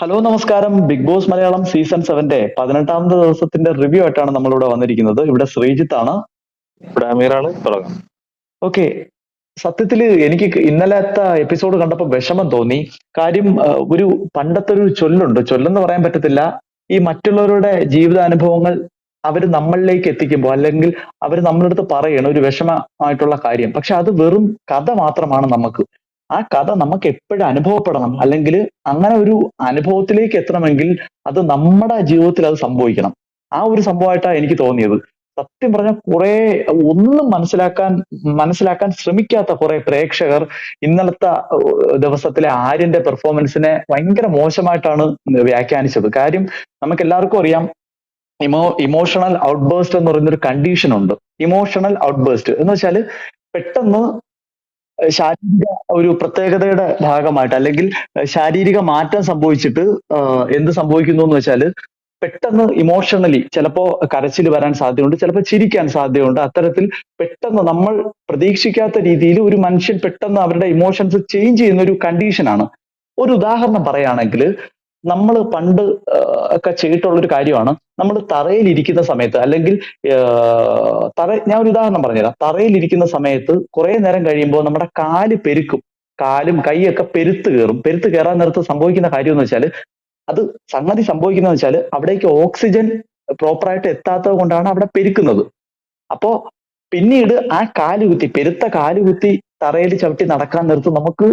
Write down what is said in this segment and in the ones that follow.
Hello നമസ്കാരം. Big boss Malayalam season സെവന്റെ പതിനെട്ടാമത്തെ ദിവസത്തിന്റെ റിവ്യൂ ആയിട്ടാണ് നമ്മൾ ഇവിടെ വന്നിരിക്കുന്നത്. ഇവിടെ ശ്രീജിത്ത് ആണ് ഇവിടെ അമീറാണ്. തുടങ്ങാം. ഓക്കെ. സത്യത്തിൽ എനിക്ക് ഇന്നലത്തെ എപ്പിസോഡ് കണ്ടപ്പോൾ വിഷമം തോന്നി. കാര്യം ഒരു പണ്ടത്തെ ഒരു ചൊല്ലുണ്ട്. ചൊല്ലെന്ന് പറയാൻ പറ്റത്തില്ല. ഈ മറ്റുള്ളവരുടെ ജീവിതാനുഭവങ്ങൾ അവർ നമ്മളിലേക്ക് എത്തിക്കുമ്പോൾ അല്ലെങ്കിൽ അവർ നമ്മളടുത്ത് പറയണ ഒരു വിഷമമായിട്ടുള്ള കാര്യം. പക്ഷെ അത് വെറും കഥ മാത്രമാണ് നമുക്ക്. ആ കഥ നമുക്ക് എപ്പോഴും അനുഭവപ്പെടണം. അല്ലെങ്കിൽ അങ്ങനെ ഒരു അനുഭവത്തിലേക്ക് എത്തണമെങ്കിൽ അത് നമ്മുടെ ജീവിതത്തിൽ അത് സംഭവിക്കണം. ആ ഒരു സംഭവമായിട്ടാണ് എനിക്ക് തോന്നിയത്. സത്യം പറഞ്ഞാൽ കുറെ ഒന്നും മനസ്സിലാക്കാൻ മനസ്സിലാക്കാൻ ശ്രമിക്കാത്ത കുറെ പ്രേക്ഷകർ ഇന്നലത്തെ ദിവസത്തിലെ ആര്യന്റെ പെർഫോമൻസിനെ ഭയങ്കര മോശമായിട്ടാണ് വ്യാഖ്യാനിച്ചത്. കാര്യം നമുക്ക് എല്ലാവർക്കും അറിയാം ഇമോ ഇമോഷണൽ ഔട്ട്ബേസ്റ്റ് എന്ന് പറയുന്ന ഒരു കണ്ടീഷൻ ഉണ്ട്. ഇമോഷണൽ ഔട്ട്ബേസ്റ്റ് എന്ന് വെച്ചാൽ പെട്ടെന്ന് ശാരീരിക ഒരു പ്രത്യേകതയുടെ ഭാഗമായിട്ട് അല്ലെങ്കിൽ ശാരീരിക മാറ്റം സംഭവിച്ചിട്ട് എന്ത് സംഭവിക്കുന്നു എന്ന് വെച്ചാൽ പെട്ടെന്ന് ഇമോഷണലി ചിലപ്പോ കരച്ചിൽ വരാൻ സാധ്യതയുണ്ട് ചിലപ്പോൾ ചിരിക്കാൻ സാധ്യതയുണ്ട്. അത്തരത്തിൽ പെട്ടെന്ന് നമ്മൾ പ്രതീക്ഷിക്കാത്ത രീതിയിൽ ഒരു മനുഷ്യൻ പെട്ടെന്ന് അവരുടെ ഇമോഷൻസ് ചേഞ്ച് ചെയ്യുന്ന ഒരു കണ്ടീഷനാണ് ഒരു ഉദാഹരണം പറയുകയാണെങ്കിൽ നമ്മൾ പണ്ട് ഒക്കെ ചെയ്തിട്ടുള്ള ഒരു കാര്യമാണ് നമ്മൾ തറയിൽ ഇരിക്കുന്ന സമയത്ത് അല്ലെങ്കിൽ തറ ഞാൻ ഒരു ഉദാഹരണം പറഞ്ഞുതരാം. തറയിൽ ഇരിക്കുന്ന സമയത്ത് കുറെ നേരം കഴിയുമ്പോൾ നമ്മുടെ കാൽ പെരുക്കും. കാലും കൈയൊക്കെ പെരുത്ത് കയറും. പെരുത്ത് കയറാൻ നേരത്ത് സംഭവിക്കുന്ന കാര്യം എന്ന് വെച്ചാൽ അത് സംഗതി സംഭവിക്കുന്നത് വെച്ചാൽ അവിടേക്ക് ഓക്സിജൻ പ്രോപ്പറായിട്ട് എത്താത്തത് കൊണ്ടാണ് അവിടെ പെരുക്കുന്നത്. അപ്പോ പിന്നീട് ആ കാലുകുത്തി പെരുത്ത കാലുകുത്തി തറയിൽ ചവിട്ടി നടക്കാൻ നേരത്ത് നമുക്ക്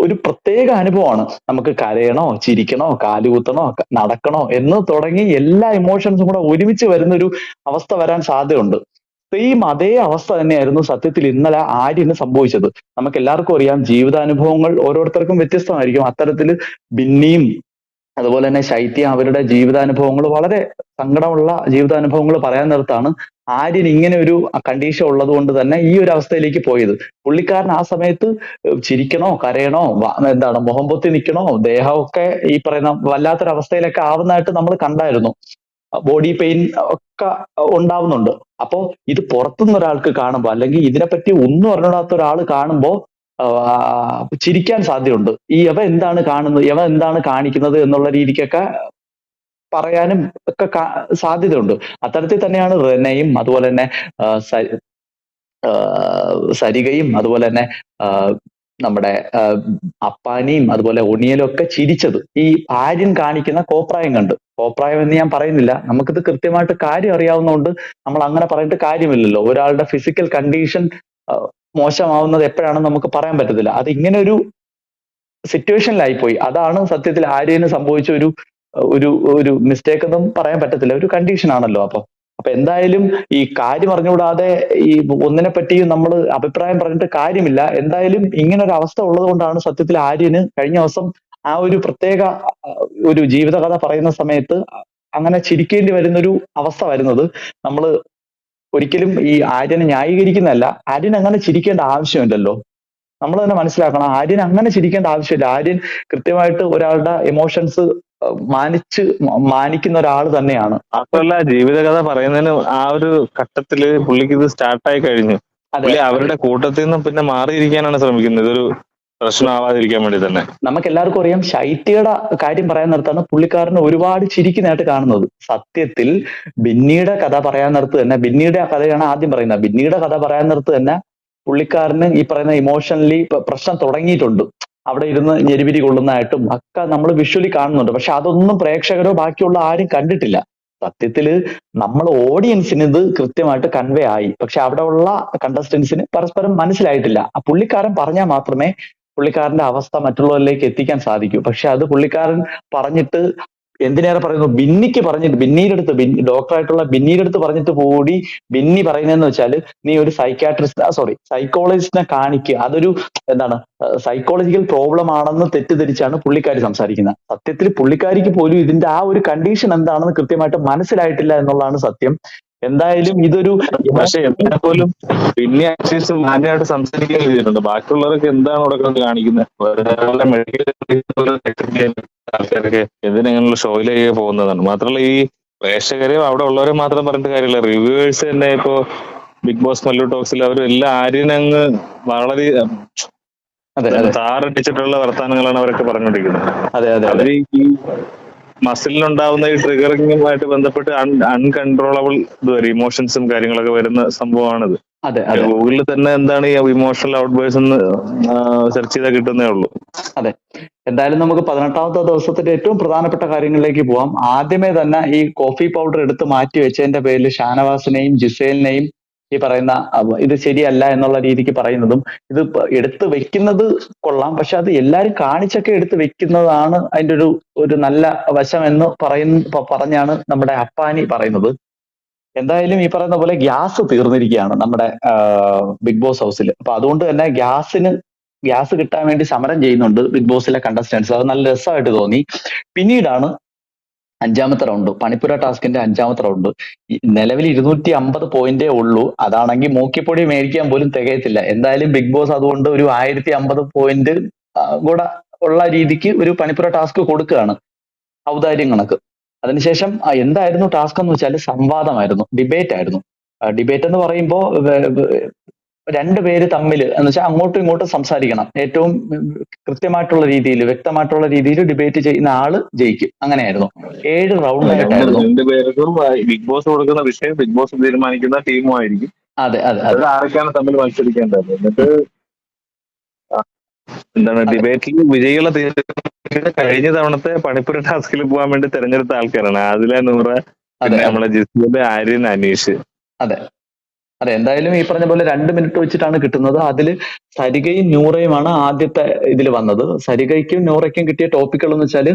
ഒരു പ്രത്യേക അനുഭവമാണ്. നമുക്ക് കരയണോ ചിരിക്കണോ കാലുകുത്തണോ നടക്കണോ എന്ന് തുടങ്ങി എല്ലാ ഇമോഷൻസും കൂടെ ഒരുമിച്ച് വരുന്ന ഒരു അവസ്ഥ വരാൻ സാധ്യതയുണ്ട്. സെയിം അതേ അവസ്ഥ തന്നെയായിരുന്നു സത്യത്തിൽ ഇന്നലെ ആര്യന് സംഭവിച്ചത്. നമുക്ക് എല്ലാവർക്കും അറിയാം ജീവിതാനുഭവങ്ങൾ ഓരോരുത്തർക്കും വ്യത്യസ്തമായിരിക്കും. അത്തരത്തിൽ ബിന്നിയും അതുപോലെ തന്നെ ശൈത്യ അവരുടെ ജീവിതാനുഭവങ്ങൾ വളരെ സങ്കടമുള്ള ജീവിതാനുഭവങ്ങൾ പറയാൻ നേരത്താണ് ആര്യൻ ഇങ്ങനെ ഒരു കണ്ടീഷൻ ഉള്ളത് കൊണ്ട് തന്നെ ഈ ഒരു അവസ്ഥയിലേക്ക് പോയത്. പുള്ളിക്കാരൻ ആ സമയത്ത് ചിരിക്കണോ കരയണോ എന്താണ് മുഖം പൊത്തി നിൽക്കണോ ദേഹമൊക്കെ ഈ പറയുന്ന വല്ലാത്തൊരവസ്ഥയിലൊക്കെ ആവുന്നതായിട്ട് നമ്മൾ കണ്ടായിരുന്നു. ബോഡി പെയിൻ ഒക്കെ ഉണ്ടാവുന്നുണ്ട്. അപ്പോ ഇത് പുറത്തുനിന്ന് ഒരാൾക്ക് കാണുമ്പോൾ അല്ലെങ്കിൽ ഇതിനെപ്പറ്റി ഒന്നും അറിഞ്ഞിടാത്ത ഒരാൾ കാണുമ്പോൾ ചിരിക്കാൻ സാധ്യതയുണ്ട്. ഈ യവ എന്താണ് കാണുന്നത് യവ എന്താണ് കാണിക്കുന്നത് എന്നുള്ള രീതിക്കൊക്കെ പറയാനും ഒക്കെ സാധ്യതയുണ്ട്. അത്തരത്തിൽ തന്നെയാണ് റെനയും അതുപോലെ തന്നെ സരികയും അതുപോലെ തന്നെ നമ്മുടെ അപ്പാനിയും അതുപോലെ ഒണിയലും ഒക്കെ ചിരിച്ചത്. ഈ ആര്യൻ കാണിക്കുന്ന കോപ്രായം കണ്ട്. കോപ്രായം എന്ന് ഞാൻ പറയുന്നില്ല. നമുക്കിത് കൃത്യമായിട്ട് കാര്യം അറിയാവുന്നതുകൊണ്ട് നമ്മൾ അങ്ങനെ പറഞ്ഞിട്ട് കാര്യമില്ലല്ലോ. ഒരാളുടെ ഫിസിക്കൽ കണ്ടീഷൻ മോശമാവുന്നത് എപ്പോഴാണെന്ന് നമുക്ക് പറയാൻ പറ്റത്തില്ല. അത് ഇങ്ങനെ ഒരു സിറ്റുവേഷനിലായി പോയി. അതാണ് സത്യത്തിൽ ആര്യന് സംഭവിച്ച ഒരു ഒരു ഒരു മിസ്റ്റേക്ക് എന്നും പറയാൻ പറ്റത്തില്ല. ഒരു കണ്ടീഷൻ ആണല്ലോ അപ്പൊ. അപ്പൊ എന്തായാലും ഈ കാര്യം അറിഞ്ഞുകൂടാതെ ഈ ഒന്നിനെ പറ്റിയും നമ്മൾ അഭിപ്രായം പറഞ്ഞിട്ട് കാര്യമില്ല. എന്തായാലും ഇങ്ങനെ ഒരു അവസ്ഥ ഉള്ളത് കൊണ്ടാണ് സത്യത്തിൽ ആര്യന് കഴിഞ്ഞ ദിവസം ആ ഒരു പ്രത്യേക ഒരു ജീവിതകഥ പറയുന്ന സമയത്ത് അങ്ങനെ ചിരിക്കേണ്ടി വരുന്നൊരു അവസ്ഥ വരുന്നത്. നമ്മൾ ഒരിക്കലും ഈ ആര്യനെ ന്യായീകരിക്കുന്നതല്ല. ആര്യൻ അങ്ങനെ ചിരിക്കേണ്ട ആവശ്യമില്ലല്ലോ. നമ്മൾ തന്നെ മനസ്സിലാക്കണം. ആര്യൻ അങ്ങനെ ചിരിക്കേണ്ട ആവശ്യമില്ല. ആര്യൻ കൃത്യമായിട്ട് ഒരാളുടെ എമോഷൻസ് മാനിച്ച് മാനിക്കുന്ന ഒരാൾ തന്നെയാണ്. മാത്രമല്ല ജീവിതകഥ പറയുന്നതിന് ആ ഒരു ഘട്ടത്തിൽ പുള്ളിക്ക് ഇത് സ്റ്റാർട്ടായി കഴിഞ്ഞു. അതെ. പുള്ളി അവരുടെ കൂട്ടത്തിൽ നിന്നും പിന്നെ മാറിയിരിക്കാനാണ് ശ്രമിക്കുന്നത്. ഇതൊരു പ്രശ്നമാവാതിരിക്കാൻ വേണ്ടി തന്നെ. നമുക്ക് എല്ലാവർക്കും അറിയാം ശൈത്യയുടെ കാര്യം പറയാൻ നിർത്താണ് പുള്ളിക്കാരന് ഒരുപാട് ചിരിക്കുന്നതായിട്ട് കാണുന്നത്. സത്യത്തിൽ ബിന്നിയുടെ കഥ പറയാൻ നേരത്ത് തന്നെ ബിന്നിയുടെ കഥയാണ് ആദ്യം പറയുന്നത്. ബിന്നിയുടെ കഥ പറയാൻ നേരത്ത് തന്നെ പുള്ളിക്കാരന് ഈ പറയുന്ന ഇമോഷണലി പ്രശ്നം തുടങ്ങിയിട്ടുണ്ട്. അവിടെ ഇരുന്ന് ഞെരുവിരി കൊള്ളുന്നതായിട്ടും ഒക്കെ നമ്മൾ വിഷ്വലി കാണുന്നുണ്ട്. പക്ഷെ അതൊന്നും പ്രേക്ഷകരോ ബാക്കിയുള്ള ആരും കണ്ടിട്ടില്ല. സത്യത്തിൽ നമ്മൾ ഓഡിയൻസിന് ഇത് കൃത്യമായിട്ട് കൺവേ ആയി. പക്ഷെ അവിടെ ഉള്ള കണ്ടസ്റ്റൻസിന് പരസ്പരം മനസ്സിലായിട്ടില്ല. ആ പുള്ളിക്കാരൻ പറഞ്ഞാൽ മാത്രമേ പുള്ളിക്കാരന്റെ അവസ്ഥ മറ്റുള്ളവരിലേക്ക് എത്തിക്കാൻ സാധിക്കൂ. പക്ഷെ അത് പുള്ളിക്കാരൻ പറഞ്ഞിട്ട് എന്തിനേറെ പറയുന്നു? ബിന്നിക്ക് പറഞ്ഞിട്ട് ബിന്നിയിലെടുത്ത് ബിന്നി ഡോക്ടറായിട്ടുള്ള ബിന്നിയിലെടുത്ത് പറഞ്ഞിട്ട് കൂടി ബിന്നി പറയുന്നതെന്ന് വെച്ചാൽ നീ ഒരു സൈക്കാട്രിസ്റ്റ് സോറി സൈക്കോളജിസ്റ്റിനെ കാണിക്കുക അതൊരു എന്താണ്? സൈക്കോളജിക്കൽ പ്രോബ്ലം ആണെന്ന് തെറ്റിദ്ധരിച്ചാണ് പുള്ളിക്കാരി സംസാരിക്കുന്നത്. സത്യത്തിൽ പുള്ളിക്കാരിക്ക് പോലും ഇതിന്റെ ആ ഒരു കണ്ടീഷൻ എന്താണെന്ന് കൃത്യമായിട്ട് മനസ്സിലായിട്ടില്ല എന്നുള്ളതാണ് സത്യം. എന്തായാലും ഇതൊരു പക്ഷേ എന്നെ പോലും പിന്നെ അന്വേഷിച്ച് മാന്യമായിട്ട് സംസാരിക്കാൻ ചെയ്തിട്ടുണ്ട് ബാക്കിയുള്ളവരൊക്കെ എന്താണ് അവിടെ കാണിക്കുന്നത്? മെഡിക്കൽ ആൾക്കാരൊക്കെ എന്തിനങ്ങനെയുള്ള ഷോയിലേക്ക് പോകുന്നതാണ്. മാത്രമല്ല ഈ പ്രേക്ഷകരെയും അവിടെ ഉള്ളവരെ മാത്രം പറഞ്ഞിട്ട് കാര്യമില്ല. റിവ്യൂവേഴ്സ് തന്നെ ഇപ്പോ ബിഗ് ബോസ് മല്ലു ടോക്സിൽ അവർ എല്ലാ ആര്യനങ്ങ് വളരെ താറടിച്ചിട്ടുള്ള വർത്തമാനങ്ങളാണ് അവരൊക്കെ പറഞ്ഞുകൊണ്ടിരിക്കുന്നത്. അതെ അതെ ഈ മസിലിനുണ്ടാവുന്ന ഈ ട്രിഗറിങ്ങുമായിട്ട് ബന്ധപ്പെട്ട് അൺകൺട്രോളബിൾ ഇത് വരും ഇമോഷൻസും കാര്യങ്ങളൊക്കെ വരുന്ന സംഭവമാണിത്. അതെ അതെ. ഗൂഗിളിൽ തന്നെ എന്താണ് ഈ ഇമോഷണൽ ഔട്ട്ബേഴ്സ് എന്ന് സെർച്ച് ചെയ്താൽ കിട്ടുന്നേ ഉള്ളൂ. അതെ. എന്തായാലും നമുക്ക് പതിനെട്ടാമത്തെ ദിവസത്തിന്റെ ഏറ്റവും പ്രധാനപ്പെട്ട കാര്യങ്ങളിലേക്ക് പോവാം. ആദ്യമേ തന്നെ ഈ കോഫി പൗഡർ എടുത്ത് മാറ്റി വെച്ചതിന്റെ പേരിൽ ഷാനവാസിനെയും ജിസേലിനെയും ഈ പറയുന്ന ഇത് ശരിയല്ല എന്നുള്ള രീതിക്ക് പറയുന്നതും ഇത് എടുത്ത് വെക്കുന്നത് കൊള്ളാം. പക്ഷെ അത് എല്ലാരും കാണിച്ചൊക്കെ എടുത്ത് വെക്കുന്നതാണ് അതിന്റെ ഒരു ഒരു നല്ല വശം എന്ന് പറയുന്ന പറഞ്ഞാണ് നമ്മുടെ അപ്പാനി പറയുന്നത്. എന്തായാലും ഈ പറയുന്ന പോലെ ഗ്യാസ് തീർന്നിരിക്കുകയാണ് നമ്മുടെ ബിഗ് ബോസ് ഹൗസിൽ അപ്പൊ അതുകൊണ്ട് തന്നെ ഗ്യാസിന് ഗ്യാസ് കിട്ടാൻ വേണ്ടി സമരം ചെയ്യുന്നുണ്ട് ബിഗ് ബോസിലെ കണ്ടസ്റ്റൻസ് അത് നല്ല രസമായിട്ട് തോന്നി. പിന്നീടാണ് അഞ്ചാമത്തെ റൗണ്ട് പണിപ്പുര ടാസ്കിന്റെ അഞ്ചാമത്തെ റൗണ്ട് നിലവിൽ ഇരുന്നൂറ്റി അമ്പത് പോയിന്റേ ഉള്ളൂ. അതാണെങ്കിൽ മൂക്കിപ്പൊടി മേടിക്കാൻ പോലും തികയത്തില്ല. എന്തായാലും ബിഗ് ബോസ് അതുകൊണ്ട് ഒരു ആയിരത്തി അമ്പത് പോയിന്റ് കൂടെ ഉള്ള രീതിക്ക് ഒരു പണിപ്പുര ടാസ്ക് കൊടുക്കുകയാണ്. ഔദാര്യം കണക്ക് അതിനുശേഷം എന്തായിരുന്നു ടാസ്ക് എന്ന് വെച്ചാൽ സംവാദമായിരുന്നു ഡിബേറ്റ് ആയിരുന്നു. ഡിബേറ്റ് എന്ന് പറയുമ്പോൾ രണ്ട് പേര് തമ്മിൽ എന്ന് വെച്ചാൽ അങ്ങോട്ടും ഇങ്ങോട്ടും സംസാരിക്കണം. ഏറ്റവും കൃത്യമായിട്ടുള്ള രീതിയിൽ വ്യക്തമായിട്ടുള്ള രീതിയിൽ ഡിബേറ്റ് ചെയ്യുന്ന ആൾ ജയിക്കും. അങ്ങനെയായിരുന്നു. ഏഴ് റൗണ്ട് ആയിട്ടായിരുന്നു. രണ്ട് പേർക്കും ബിഗ് ബോസ് കൊടുക്കുന്ന വിഷയം ബിഗ് ബോസ് തീരുമാനിക്കുന്ന ടീമും ആയിരിക്കും. അതെ അതെ അതെ. ആരൊക്കെയാണ് തമ്മിൽ മത്സരിക്കേണ്ടത്? എന്നിട്ട് എന്താണ് ഡിബേറ്റിൽ വിജയികളെ കഴിഞ്ഞ തവണത്തെ പണിപ്പുര ടാസ്കിൽ പോകാൻ വേണ്ടി തെരഞ്ഞെടുത്ത ആൾക്കാരാണ്. ആദില നൂറ നമ്മളെ ജിസ്മിന്റെ ആര്യൻ അനീഷ്. അതെ. അതെ എന്തായാലും ഈ പറഞ്ഞ പോലെ രണ്ട് മിനിറ്റ് വെച്ചിട്ടാണ് കിട്ടുന്നത്. അതിൽ സരികയും നൂറയുമാണ് ആദ്യത്തെ ഇതിൽ വന്നത്. സരികയ്ക്കും നൂറയ്ക്കും കിട്ടിയ ടോപ്പിക്കുകൾ എന്ന് വെച്ചാൽ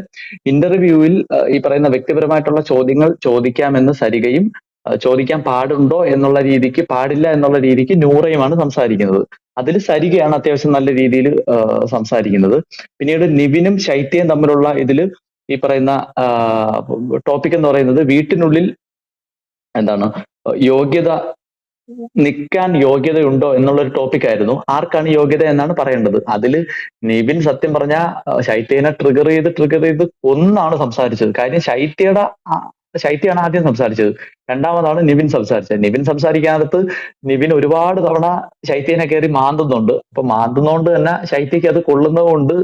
ഇന്റർവ്യൂവിൽ ഈ പറയുന്ന വ്യക്തിപരമായിട്ടുള്ള ചോദ്യങ്ങൾ ചോദിക്കാമെന്ന് സരികയും ചോദിക്കാൻ പാടുണ്ടോ എന്നുള്ള രീതിക്ക് പാടില്ല എന്നുള്ള രീതിക്ക് നൂറയുമാണ് സംസാരിക്കുന്നത്. അതിൽ സരികയാണ് അത്യാവശ്യം നല്ല രീതിയിൽ സംസാരിക്കുന്നത്. പിന്നീട് നിവിനും ശൈത്യയും തമ്മിലുള്ള ഇതിൽ ഈ പറയുന്ന ടോപ്പിക് എന്ന് പറയുന്നത് വീട്ടിനുള്ളിൽ എന്താണ് യോഗ്യത നിൽക്കാൻ യോഗ്യതയുണ്ടോ എന്നുള്ളൊരു ടോപ്പിക് ആയിരുന്നു. ആർക്കാണ് യോഗ്യത എന്നാണ് പറയേണ്ടത്. അതിൽ നിവിൻ സത്യം പറഞ്ഞ ശൈത്യനെ ട്രിഗർ ചെയ്ത് ട്രിഗർ ചെയ്ത് ഒന്നാണ് സംസാരിച്ചത്. കാര്യം ശൈത്യയുടെ ശൈത്യയാണ് ആദ്യം സംസാരിച്ചത്. രണ്ടാമതാണ് നിവിൻ സംസാരിച്ചത്. നിവിൻ സംസാരിക്കാനകത്ത് നിവിൻ ഒരുപാട് തവണ ശൈത്യനെ കയറി മാന്തുന്നുണ്ട്. അപ്പൊ മാന്തുന്നോണ്ട് തന്നെ ശൈത്യക്ക് അത് കൊള്ളുന്നതുകൊണ്ട്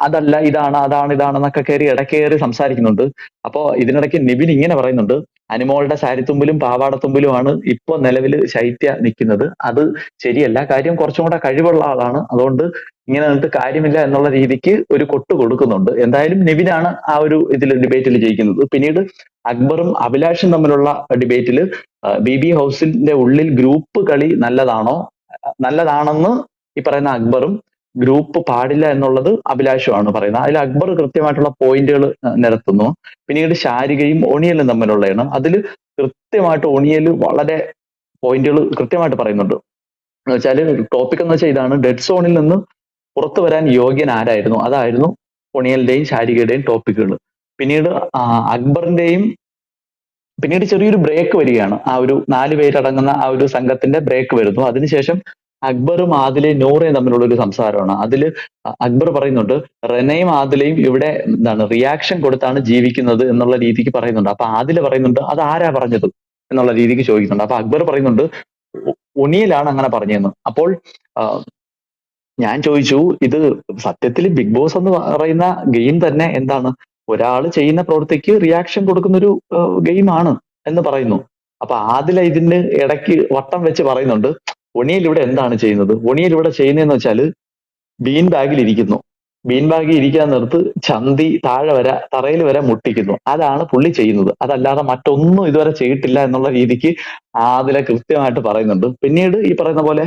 അതല്ല ഇതാണ് അതാണ് ഇതാണെന്നൊക്കെ കയറി ഇടക്കേറി സംസാരിക്കുന്നുണ്ട്. അപ്പോ ഇതിനിടയ്ക്ക് നിവിൻ ഇങ്ങനെ പറയുന്നുണ്ട്. അനുമോളുടെ സാരിത്തുമ്പിലും പാവാടത്തുമ്പിലുമാണ് ഇപ്പോൾ നിലവിൽ ശൈത്യ നിൽക്കുന്നത് അത് ശരിയല്ല. കാര്യം കുറച്ചും കൂടെ കഴിവുള്ള ആളാണ്. അതുകൊണ്ട് ഇങ്ങനെ നിന്നിട്ട് കാര്യമില്ല എന്നുള്ള രീതിക്ക് ഒരു കൊട്ട് കൊടുക്കുന്നുണ്ട്. എന്തായാലും നിവിനാണ് ആ ഒരു ഇതിൽ ഡിബേറ്റിൽ ജയിക്കുന്നത്. പിന്നീട് അക്ബറും അഭിലാഷും തമ്മിലുള്ള ഡിബേറ്റിൽ ബി ബി ഹൗസിന്റെ ഉള്ളിൽ ഗ്രൂപ്പ് കളി നല്ലതാണോ? നല്ലതാണെന്ന് ഈ പറയുന്ന അക്ബറും ഗ്രൂപ്പ് പാടില്ല എന്നുള്ളത് അഭിലാഷമാണ് പറയുന്നത്. അതിൽ അക്ബർ കൃത്യമായിട്ടുള്ള പോയിന്റുകൾ നിരത്തുന്നു പിന്നീട് ശാരികയും ഒണിയലും തമ്മിലുള്ള എണ്ണം. അതിൽ കൃത്യമായിട്ട് ഒണിയൽ വളരെ പോയിന്റുകൾ കൃത്യമായിട്ട് പറയുന്നുണ്ട്. എന്ന് വെച്ചാൽ ടോപ്പിക് എന്ന് വെച്ചാൽ ഇതാണ്. ഡെഡ് സോണിൽ നിന്ന് പുറത്തു വരാൻ യോഗ്യൻ ആരായിരുന്നു? അതായിരുന്നു ഒണിയലിന്റെയും ശാരികയുടെയും ടോപ്പിക്കുകൾ പിന്നീട് അക്ബറിന്റെയും പിന്നീട് ചെറിയൊരു ബ്രേക്ക് വരികയാണ്. ആ ഒരു നാല് പേരടങ്ങുന്ന ആ ഒരു സംഘത്തിന്റെ ബ്രേക്ക് വരുന്നു. അതിനുശേഷം അക്ബറും ആദിലയും നൂറയും തമ്മിലുള്ള ഒരു സംസാരമാണ്. അതിൽ അക്ബർ പറയുന്നുണ്ട് റെനയും ആദിലയും ഇവിടെ എന്താണ് റിയാക്ഷൻ കൊടുത്താണ് ജീവിക്കുന്നത് എന്നുള്ള രീതിക്ക് പറയുന്നുണ്ട്. അപ്പൊ ആദില പറയുന്നുണ്ട് അത് ആരാ പറഞ്ഞത്? എന്നുള്ള രീതിക്ക് ചോദിക്കുന്നുണ്ട്. അപ്പൊ അക്ബർ പറയുന്നുണ്ട് "ഉ- ഉണിയിലാണ് അങ്ങനെ പറഞ്ഞതെന്ന് അപ്പോൾ ഞാൻ ചോദിച്ചു ഇത് സത്യത്തിൽ ബിഗ് ബോസ് എന്ന് പറയുന്ന ഗെയിം തന്നെ എന്താണ്? ഒരാൾ ചെയ്യുന്ന പ്രവൃത്തിക്ക് റിയാക്ഷൻ കൊടുക്കുന്ന ഒരു ഗെയിമാണ് എന്ന് പറയുന്നു. അപ്പൊ ആദില ഇതിന് ഇടയ്ക്ക് വട്ടം വെച്ച് പറയുന്നുണ്ട് ഒണിയൽ ഇവിടെ എന്താണ് ചെയ്യുന്നത്? ഒണിയൽ ഇവിടെ ചെയ്യുന്നതെന്ന് വെച്ചാൽ ബീൻ ബാഗിൽ ഇരിക്കുന്നു. ബീൻ ബാഗിൽ ഇരിക്കാൻ നിർത്ത് ചന്തി താഴെ വരെ തറയിൽ വരെ മുട്ടിക്കുന്നു. അതാണ് പുള്ളി ചെയ്യുന്നത്. അതല്ലാതെ മറ്റൊന്നും ഇതുവരെ ചെയ്തിട്ടില്ല എന്നുള്ള രീതിക്ക് ആദില കൃത്യമായിട്ട് പറയുന്നുണ്ട്. പിന്നീട് ഈ പറയുന്ന പോലെ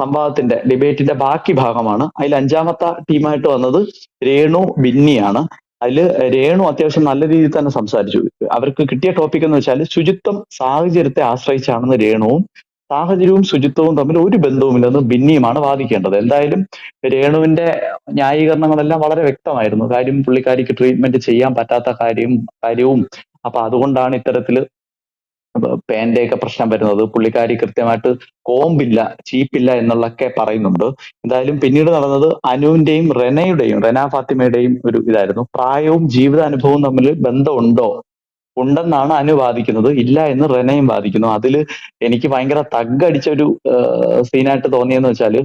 സംവാദത്തിന്റെ ഡിബേറ്റിന്റെ ബാക്കി ഭാഗമാണ്. അതിൽ അഞ്ചാമത്തെ ടീമായിട്ട് വന്നത് രേണു ബിന്നിയാണ്. അതിൽ രേണു അത്യാവശ്യം നല്ല രീതിയിൽ തന്നെ സംസാരിച്ചു. അവർക്ക് കിട്ടിയ ടോപ്പിക് എന്ന് വെച്ചാൽ ശുചിത്വം സാഹചര്യത്തെ ആശ്രയിച്ചാണെന്ന് രേണുവും സാഹചര്യവും ശുചിത്വവും തമ്മിൽ ഒരു ബന്ധവുമില്ലെന്ന് ബിന്നിയുമാണ് വാദിക്കേണ്ടത്. എന്തായാലും രേണുവിന്റെ ന്യായീകരണങ്ങളെല്ലാം വളരെ വ്യക്തമായിരുന്നു. കാര്യം പുള്ളിക്കാരിക്ക് ട്രീറ്റ്മെന്റ് ചെയ്യാൻ പറ്റാത്ത കാര്യം കാര്യവും. അപ്പൊ അതുകൊണ്ടാണ് ഇത്തരത്തിൽ പേന്റെ ഒക്കെ പ്രശ്നം വരുന്നത്. പുള്ളിക്കാരി കൃത്യമായിട്ട് കോമ്പില്ല ചീപ്പില്ല എന്നുള്ളൊക്കെ പറയുന്നുണ്ട്. എന്തായാലും പിന്നീട് നടന്നത് അനുവിന്റെയും റെനയുടെയും റെന ഫാത്തിമയുടെയും ഒരു ഇതായിരുന്നു. പ്രായവും ജീവിതാനുഭവവും തമ്മിൽ ബന്ധമുണ്ടോ? ഉണ്ടെന്നാണ് അനു വാദിക്കുന്നത്. ഇല്ല എന്ന് റെനയും വാദിക്കുന്നു. അതിൽ എനിക്ക് ഭയങ്കര തഗ്ഗടിച്ച ഒരു സീനായിട്ട് തോന്നിയെന്ന് വെച്ചാൽ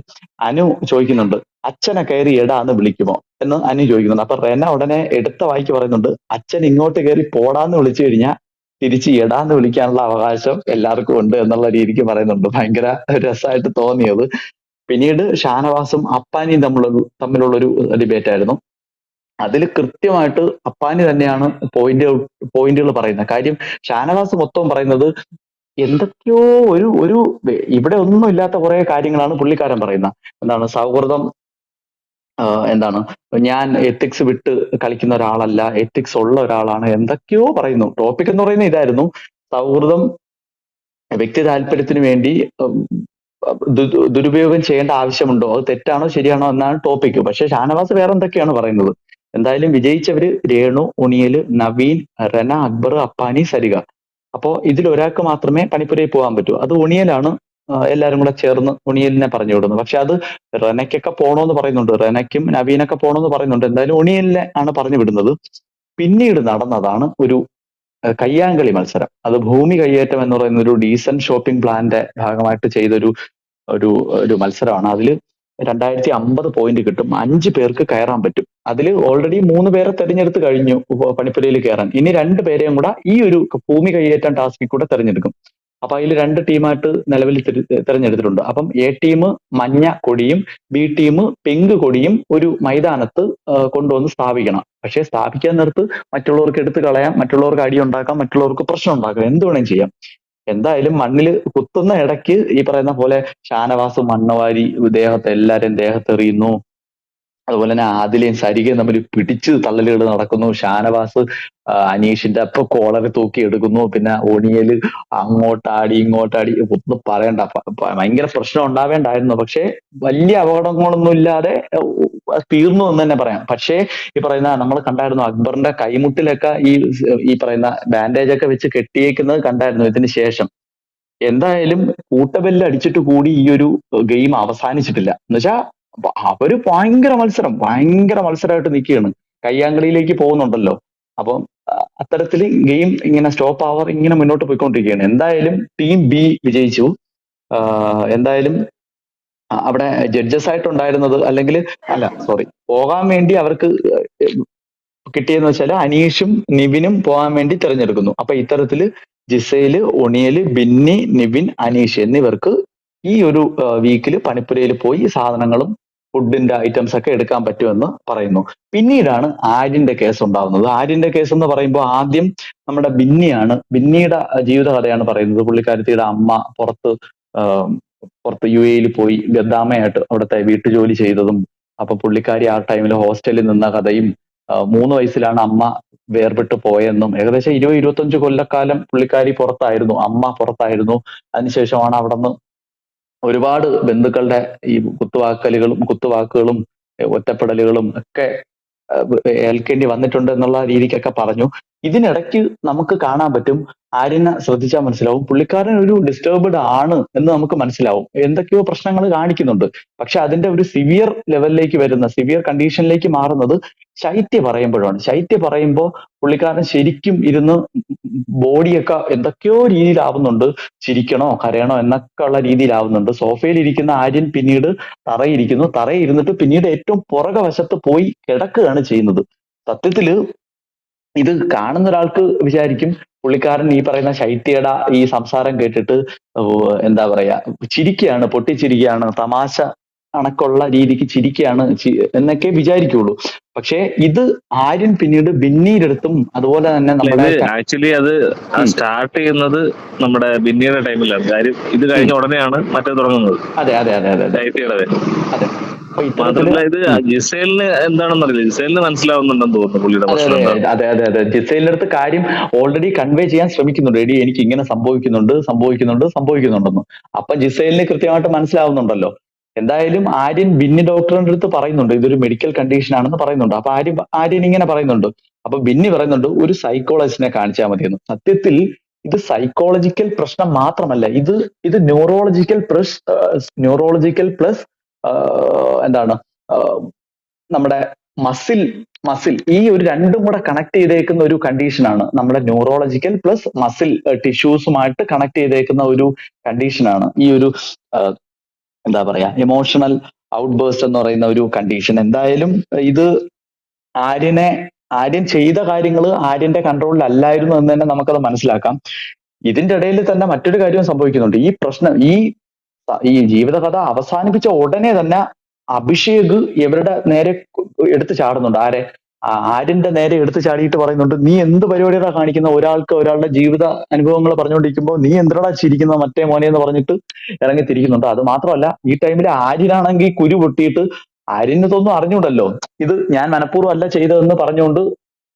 അനു ചോദിക്കുന്നുണ്ട് അച്ഛനെ കയറി എടാന്ന് വിളിക്കുമോ? എന്ന് അനു ചോദിക്കുന്നുണ്ട്. അപ്പൊ റെന ഉടനെ എടുത്ത വായിക്ക് പറയുന്നുണ്ട് അച്ഛൻ ഇങ്ങോട്ട് കയറി പോടാന്ന് വിളിച്ചു കഴിഞ്ഞാൽ തിരിച്ച് എടാന്ന് വിളിക്കാനുള്ള അവകാശം എല്ലാവർക്കും ഉണ്ട് എന്നുള്ള രീതിക്ക് പറയുന്നുണ്ട്. ഭയങ്കര രസമായിട്ട് തോന്നിയത്. പിന്നീട് ഷാനവാസും അപ്പാനിയും തമ്മിലുള്ള തമ്മിലുള്ള ഒരു ഡിബേറ്റ് ആയിരുന്നു. അതിൽ കൃത്യമായിട്ട് അപ്പാനി തന്നെയാണ് പോയിന്റ് പോയിന്റുകൾ പറയുന്നത്. കാര്യം ഷാനവാസ് മൊത്തം പറയുന്നത് എന്തൊക്കെയോ ഒരു ഒരു ഇവിടെ ഒന്നും ഇല്ലാത്ത കുറെ കാര്യങ്ങളാണ് പുള്ളിക്കാരൻ പറയുന്നത്. എന്താണ് സൗഹൃദം എന്താണ് ഞാൻ എത്തിക്സ് വിട്ട് കളിക്കുന്ന ഒരാളല്ല എത്തിക്സ് ഉള്ള ഒരാളാണ് എന്തൊക്കെയോ പറയുന്നു. ടോപ്പിക് എന്ന് പറയുന്നത് ഇതായിരുന്നു. സൗഹൃദം വ്യക്തി താല്പര്യത്തിന് വേണ്ടി ദുരുപയോഗം ചെയ്യേണ്ട ആവശ്യമുണ്ടോ? അത് തെറ്റാണോ ശരിയാണോ എന്നാണ് ടോപ്പിക് പക്ഷെ ഷാനവാസ് വേറെ എന്തൊക്കെയാണ് പറയുന്നത്? എന്തായാലും വിജയിച്ചവര് രേണു ഉണിയൽ നവീൻ റന അക്ബർ അപ്പാനി സരിക അപ്പോ ഇതിൽ ഒരാൾക്ക് മാത്രമേ പണിപ്പുരയിൽ പോകാൻ പറ്റൂ. അത് ഉണിയലാണ് എല്ലാവരും കൂടെ ചേർന്ന് ഉണിയലിനെ പറഞ്ഞു വിടുന്നത്. പക്ഷെ അത് റെനയ്ക്കൊക്കെ പോണോന്ന് പറയുന്നുണ്ട്. റെനയ്ക്കും നവീനൊക്കെ പോണോന്ന് പറയുന്നുണ്ട്. എന്തായാലും ഉണിയലിനെ ആണ് പറഞ്ഞു വിടുന്നത്. പിന്നീട് നടന്നതാണ് ഒരു കയ്യാങ്കളി മത്സരം. അത് ഭൂമി കയ്യേറ്റം എന്ന് പറയുന്ന ഒരു ഡീസന്റ് ഷോപ്പിംഗ് പ്ലാന്റെ ഭാഗമായിട്ട് ചെയ്തൊരു ഒരു ഒരു മത്സരമാണ്. അതിൽ രണ്ടായിരത്തി അമ്പത് പോയിന്റ് കിട്ടും. അഞ്ച് പേർക്ക് കയറാൻ പറ്റും. അതിൽ ഓൾറെഡി മൂന്ന് പേരെ തെരഞ്ഞെടുത്ത് കഴിഞ്ഞു പണിപ്പുരയിൽ കയറാൻ. ഇനി രണ്ട് പേരെയും കൂടെ ഈ ഒരു ഭൂമി കൈയേറ്റം ടാസ്കിൽ കൂടെ തെരഞ്ഞെടുക്കും. അപ്പൊ അതിൽ രണ്ട് ടീമായിട്ട് നിലവിൽ തെരഞ്ഞെടുത്തിട്ടുണ്ട്. അപ്പം എ ടീം മഞ്ഞ കൊടിയും ബി ടീം പിങ്ക് കൊടിയും ഒരു മൈതാനത്ത് കൊണ്ടുവന്ന് സ്ഥാപിക്കണം. പക്ഷെ സ്ഥാപിക്കാൻ നേരത്ത് മറ്റുള്ളവർക്ക് എടുത്തു കളയാം മറ്റുള്ളവർക്ക് അടി ഉണ്ടാക്കാം മറ്റുള്ളവർക്ക് പ്രശ്നം ഉണ്ടാക്കാം. എന്ത് വേണേലും ചെയ്യാം. എന്തായാലും മണ്ണിൽ കുത്തുന്ന ഇടയ്ക്ക് ഈ പറയുന്ന പോലെ ഷാനവാസ് മണ്ണവാരി ദേഹത്തെ എല്ലാരും ദേഹത്തെറിയുന്നു. അതുപോലെ തന്നെ ആദിലയും സരികയും തമ്മിൽ പിടിച്ച് തള്ളലുകൾ നടക്കുന്നു. ഷാനവാസ് അനീഷിന്റെ അപ്പൊ കോളർ തൂക്കി എടുക്കുന്നു. പിന്നെ ഓണിയൽ അങ്ങോട്ടാടി ഇങ്ങോട്ടാടി ഒന്നും പറയണ്ട. ഭയങ്കര പ്രശ്നം ഉണ്ടാവേണ്ടായിരുന്നു. പക്ഷെ വലിയ അപകടങ്ങളൊന്നും ഇല്ലാതെ തീർന്നു എന്ന് തന്നെ പറയാം. പക്ഷേ ഈ പറയുന്ന നമ്മൾ കണ്ടായിരുന്നു അക്ബറിന്റെ കൈമുട്ടിലൊക്കെ ഈ ഈ പറയുന്ന ബാൻഡേജ് ഒക്കെ വെച്ച് കെട്ടിയേക്കുന്നത് കണ്ടായിരുന്നു ഇതിന് ശേഷം. എന്തായാലും കൂട്ടബെല്ല് അടിച്ചിട്ട് കൂടി ഈ ഒരു ഗെയിം അവസാനിച്ചിട്ടില്ല. എന്നുവെച്ചാ വ- അവർ ഭയങ്കര മത്സരം ഭയങ്കര മത്സരമായിട്ട് നിൽക്കുകയാണ്. കയ്യാങ്കളിയിലേക്ക് പോകുന്നുണ്ടല്ലോ. അപ്പം അത്തരത്തിൽ ഗെയിം ഇങ്ങനെ സ്റ്റോപ്പ് ആവർ ഇങ്ങനെ മുന്നോട്ട് പോയിക്കൊണ്ടിരിക്കുകയാണ്. എന്തായാലും ടീം ബി വിജയിച്ചു. എന്തായാലും അവിടെ ജഡ്ജസ് ആയിട്ടുണ്ടായിരുന്നത് അല്ലെങ്കിൽ അല്ല സോറി പോകാൻ വേണ്ടി അവർക്ക് കിട്ടിയെന്ന് വെച്ചാൽ അനീഷും നിവിനും പോകാൻ വേണ്ടി തിരഞ്ഞെടുക്കുന്നു. അപ്പൊ ഇത്തരത്തിൽ ജിസയിൽ ഒണിയൽ ബിന്നി നിവിൻ അനീഷ് എന്നിവർക്ക് ഈ ഒരു വീക്കിൽ പണിപ്പുരയിൽ പോയി സാധനങ്ങളും ഫുഡിന്റെ ഐറ്റംസ് ഒക്കെ എടുക്കാൻ പറ്റുമെന്ന് പറയുന്നു. പിന്നീടാണ് ആര്യന്റെ കേസ് ഉണ്ടാവുന്നത് ആര്യന്റെ കേസ് എന്ന് പറയുമ്പോൾ ആദ്യം നമ്മുടെ ബിന്നിയാണ് ബിന്നിയുടെ ജീവിതകഥയാണ് പറയുന്നത്. പുള്ളിക്കാരത്തിയുടെ അമ്മ പുറത്ത് പുറത്ത് യു എയിൽ പോയി ഗദ്ദാമയായിട്ട് അവിടുത്തെ വീട്ടുജോലി ചെയ്തതും അപ്പൊ പുള്ളിക്കാരി ആ ടൈമിൽ ഹോസ്റ്റലിൽ നിന്ന കഥയും മൂന്ന് വയസ്സിലാണ് അമ്മ വേർപെട്ട് പോയെന്നും ഏകദേശം ഇരുപത് ഇരുപത്തഞ്ച് കൊല്ലക്കാലം പുള്ളിക്കാരി പുറത്തായിരുന്നു അമ്മ പുറത്തായിരുന്നു. അതിനുശേഷമാണ് അവിടെ നിന്ന് ഒരുപാട് ബന്ധുക്കളുടെ ഈ കുത്തുവാക്കലുകളും കുത്തുവാക്കുകളും ഒറ്റപ്പെടലുകളും ഒക്കെ ഏൽക്കേണ്ടി വന്നിട്ടുണ്ട് എന്നുള്ള രീതിക്കൊക്കെ പറഞ്ഞു. ഇതിനിടയ്ക്ക് നമുക്ക് കാണാൻ പറ്റും ആര്യനെ ശ്രദ്ധിച്ചാൽ മനസ്സിലാവും. പുള്ളിക്കാരൻ ഒരു ഡിസ്റ്റർബ്ഡ് ആണ് എന്ന് നമുക്ക് മനസ്സിലാവും. എന്തൊക്കെയോ പ്രശ്നങ്ങൾ കാണിക്കുന്നുണ്ട്. പക്ഷെ അതിന്റെ ഒരു സിവിയർ ലെവലിലേക്ക് വരുന്ന സിവിയർ കണ്ടീഷനിലേക്ക് മാറുന്നത് ശൈത്യ പറയുമ്പോഴാണ്. ശൈത്യ പറയുമ്പോൾ പുള്ളിക്കാരൻ ശരിക്കും ഇരുന്ന് ബോഡിയൊക്കെ എന്തൊക്കെയോ രീതിയിലാവുന്നുണ്ട്. ചിരിക്കണോ കരയണോ എന്നൊക്കെ ഉള്ള രീതിയിലാവുന്നുണ്ട്. സോഫയിൽ ഇരിക്കുന്ന ആര്യൻ പിന്നീട് തറയിരിക്കുന്നു തറയിരുന്നിട്ട് പിന്നീട് ഏറ്റവും പുറകെ വശത്ത് പോയി കിടക്കുകയാണ് ചെയ്യുന്നത്. സത്യത്തിൽ ഇത് കാണുന്ന ഒരാൾക്ക് വിചാരിക്കും പുള്ളിക്കാരൻ ഈ പറയുന്ന ശൈത്യയുടെ ഈ സംസാരം കേട്ടിട്ട് എന്താ പറയാ ചിരിക്കുകയാണ് പൊട്ടിച്ചിരിക്കുകയാണ് തമാശ കണക്കുള്ള രീതിക്ക് ചിരിക്കുകയാണ് എന്നൊക്കെ വിചാരിക്കുള്ളൂ. പക്ഷേ ഇത് ആര്യൻ പിന്നീട് ബിന്നീടെടുത്തും അതുപോലെ തന്നെ നമ്മുടെ ആക്ച്വലി അത് സ്റ്റാർട്ട് ചെയ്യുന്നത് നമ്മുടെ ബിന്നിയുടെ ടൈമിലാണ്. കാര്യം ഇത് കഴിഞ്ഞ ഉടനെയാണ് മറ്റേ തുടങ്ങുന്നത്. അതെ അതെ അതെ അതെ അതെ. മാത്രമല്ല ഇത് ജിസേലിന് എന്താണെന്ന് അറിയില്ല. ജിസേലിന് മനസ്സിലാവുന്നുണ്ടെന്ന് തോന്നുന്നു പുള്ളിയുടെ അതെ പ്രശ്നം അതെ അതെ അതെ അതെ. അടുത്ത് കാര്യം ഓൾറെഡി കൺവേ ചെയ്യാൻ ശ്രമിക്കുന്നുണ്ട്. എടി എനിക്ക് ഇങ്ങനെ സംഭവിക്കുന്നുണ്ട് സംഭവിക്കുന്നുണ്ട് സംഭവിക്കുന്നുണ്ടെന്ന്. അപ്പൊ ജിസൈലിന് കൃത്യമായിട്ട് മനസ്സിലാവുന്നുണ്ടല്ലോ. എന്തായാലും ആര്യൻ ബിന്നി ഡോക്ടറിന്റെ അടുത്ത് പറയുന്നുണ്ട്. ഇതൊരു മെഡിക്കൽ കണ്ടീഷൻ ആണെന്ന് പറയുന്നുണ്ട്. അപ്പൊ ആര്യൻ ആര്യൻ ഇങ്ങനെ പറയുന്നുണ്ട്. അപ്പൊ ബിന്നി പറയുന്നുണ്ട് ഒരു സൈക്കോളജിസ്റ്റിനെ കാണിച്ചാൽ മതിയെന്ന്. സത്യത്തിൽ ഇത് സൈക്കോളജിക്കൽ പ്രശ്നം മാത്രമല്ല. ഇത് ഇത് ന്യൂറോളജിക്കൽ പ്ലസ് ന്യൂറോളജിക്കൽ പ്ലസ് എന്താണ് നമ്മുടെ മസിൽ മസിൽ ഈ ഒരു രണ്ടും കൂടെ കണക്ട് ചെയ്തേക്കുന്ന ഒരു കണ്ടീഷനാണ് നമ്മുടെ ന്യൂറോളജിക്കൽ പ്ലസ് മസിൽ ടിഷ്യൂസുമായിട്ട് കണക്ട് ചെയ്തേക്കുന്ന ഒരു കണ്ടീഷനാണ് ഈ ഒരു എന്താ പറയാ ഇമോഷണൽ ഔട്ട്ബേഴ്സ്റ്റ് എന്ന് പറയുന്ന ഒരു കണ്ടീഷൻ എന്തായാലും ഇത് ആര്യനെ ആര്യൻ ചെയ്ത കാര്യങ്ങൾ ആര്യന്റെ കൺട്രോളിൽ അല്ലായിരുന്നു എന്ന് തന്നെ നമുക്കത് മനസ്സിലാക്കാം. ഇതിന്റെ ഇടയിൽ തന്നെ മറ്റൊരു കാര്യം സംഭവിക്കുന്നുണ്ട്. ഈ പ്രശ്നം ഈ ഈ ജീവിതകഥ അവസാനിപ്പിച്ച ഉടനെ തന്നെ അഭിഷേക് ഇവരുടെ നേരെ എടുത്തു ചാടുന്നുണ്ട്. ആരെ? ആരിന്റെ നേരെ എടുത്തു ചാടിയിട്ട് പറയുന്നുണ്ട് നീ എന്ത് പരിപാടിയാ കാണിക്കുന്ന? ഒരാൾക്ക് ഒരാളുടെ ജീവിത അനുഭവങ്ങൾ പറഞ്ഞുകൊണ്ടിരിക്കുമ്പോൾ നീ എന്തിനാ ചിരിക്കുന്ന? മറ്റേ മോനെ എന്ന് പറഞ്ഞിട്ട് ഇറങ്ങി തിരിക്കുന്നുണ്ട്. അത് മാത്രമല്ല ഈ ടൈമിൽ ആര്യനാണെങ്കിൽ കുരു പൊട്ടിയിട്ട് ആര്യന് തോന്നും ഇത് ഞാൻ മനഃപൂർവം അല്ല ചെയ്തതെന്ന് പറഞ്ഞുകൊണ്ട്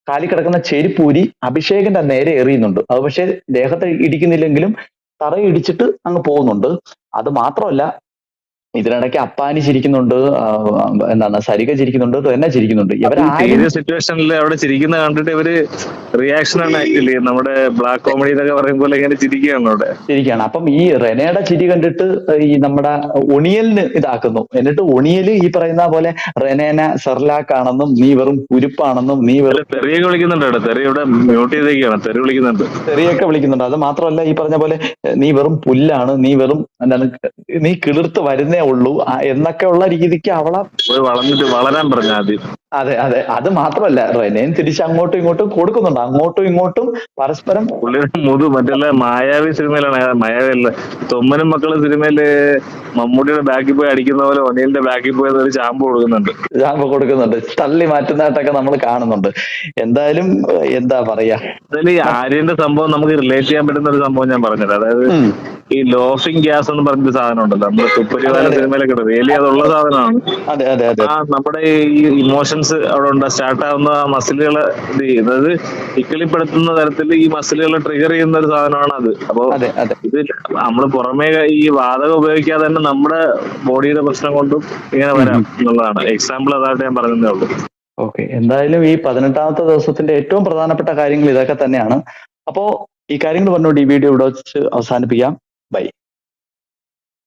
കാലി കിടക്കുന്ന ചെരിപ്പൂരി അഭിഷേകന്റെ നേരെ എറിയുന്നുണ്ട്. അത് പക്ഷേ ദേഹത്തെ ഇടിക്കുന്നില്ലെങ്കിലും തറയിടിച്ചിട്ട് അങ്ങ് പോകുന്നുണ്ട്. അത് മാത്രമല്ല ഇതിനിടയ്ക്ക് അപ്പാനി ചിരിക്കുന്നുണ്ട് എന്താണ് സരിക ചിരിക്കുന്നുണ്ട് തന്നെ ചിരിക്കുന്നുണ്ട്. സീരിയസ് സിറ്റുവേഷനിൽ അവിടെ ചിരിക്കുന്ന കണ്ടിട്ട് ഇവർ റിയാക്ഷൻ ആണ് ആക്ച്വലി നമ്മുടെ ബ്ലാക്ക് കോമഡി എന്നൊക്കെ പറയും പോലെ ഇങ്ങനെ ചിരിക്കുകയാണ് അവിടെ. ചിരിക്കുകയാണ്. അപ്പം ഈ റെനയുടെ ചിരി കണ്ടിട്ട് ഈ നമ്മുടെ ഒണിയലിന് ഇതാക്കുന്നു. എന്നിട്ട് ഒണിയൽ ഈ പറയുന്ന പോലെ റെനേന സെർലാക്ക് ആണെന്നും നീ വെറും കുരുപ്പാണെന്നും നീ വെറും തെറിയൊക്കെ വിളിക്കുന്നുണ്ട് അവിടെ തെറി ഇവിടെ മ്യൂട്ട് ചെയ്തേക്കാണ്. തെറി വിളിക്കുന്നുണ്ട്. തെറിയൊക്കെ വിളിക്കുന്നുണ്ട്. അത് മാത്രമല്ല ഈ പറഞ്ഞ പോലെ നീ വെറും പുല്ലാണ് നീ വെറും എന്താണ് നീ കിളിർത്ത് വരുന്നേ ഉള്ളൂ എന്നൊക്കെ ഉള്ള രീതിക്ക് അവളെ വളർന്നിട്ട് വളരാൻ പറഞ്ഞു ആദ്യം അതെ അതെ. അത് മാത്രമല്ല റെനയും തിരിച്ച് അങ്ങോട്ടും ഇങ്ങോട്ടും കൊടുക്കുന്നുണ്ട്. അങ്ങോട്ടും ഇങ്ങോട്ടും പരസ്പരം പുള്ളിയുടെ മുതു മറ്റുള്ള മായാവി സിനിമയിലാണ്. മായാവി അല്ല തൊമ്മനും മക്കളും സിനിമയിൽ മമ്മൂട്ടിയുടെ ബാക്കിൽ പോയി അടിക്കുന്ന പോലെ ഒനിയലിന്റെ ബാക്കിൽ പോയി ഒരു ചാമ്പ് കൊടുക്കുന്നുണ്ട്. ചാമ്പ് കൊടുക്കുന്നുണ്ട്. തള്ളി മാറ്റുന്നതായിട്ടൊക്കെ നമ്മൾ കാണുന്നുണ്ട്. എന്തായാലും എന്താ പറയാ? അതിൽ ഈ ആര്യന്റെ സംഭവം നമുക്ക് റിലേറ്റ് ചെയ്യാൻ പറ്റുന്ന ഒരു സംഭവം ഞാൻ പറഞ്ഞത് അതായത് ഈ ലോഫിംഗ് ഗ്യാസ് എന്ന് പറഞ്ഞൊരു സാധനം ഉണ്ടല്ലോ നമ്മുടെ തുപ്പരിവാല. സിനിമയിലൊക്കെ വേലി അതുള്ള സാധനമാണ്. നമ്മുടെ ഈ ഇമോഷൻസ് അവിടെ ഉണ്ട് സ്റ്റാർട്ട് ആവുന്ന ആ മസിലുകളെ ഇത് ചെയ്യുന്നത്. അതായത് ഇക്കിളിപ്പെടുത്തുന്ന തരത്തിൽ ഈ മസിലുകളെ ട്രിഗർ ചെയ്യുന്ന ഒരു സാധനമാണ് അത്. അപ്പോ അതെ അതെ. ഇത് നമ്മൾ പുറമേ ഈ വാതകം ഉപയോഗിക്കാതെ തന്നെ നമ്മുടെ ബോഡിയുടെ പ്രശ്നം കൊണ്ടും ഇങ്ങനെ വരാം എന്നുള്ളതാണ്. എക്സാമ്പിൾ അതായിട്ട് ഞാൻ പറഞ്ഞതേ ഉള്ളൂ. ഓക്കെ. എന്തായാലും ഈ പതിനെട്ടാമത്തെ ദിവസത്തിന്റെ ഏറ്റവും പ്രധാനപ്പെട്ട കാര്യങ്ങൾ ഇതൊക്കെ തന്നെയാണ്. അപ്പോ ഈ കാര്യങ്ങൾ പറഞ്ഞുകൊണ്ട് ഈ വീഡിയോ ഇവിടെ വെച്ച് അവസാനിപ്പിക്കാം.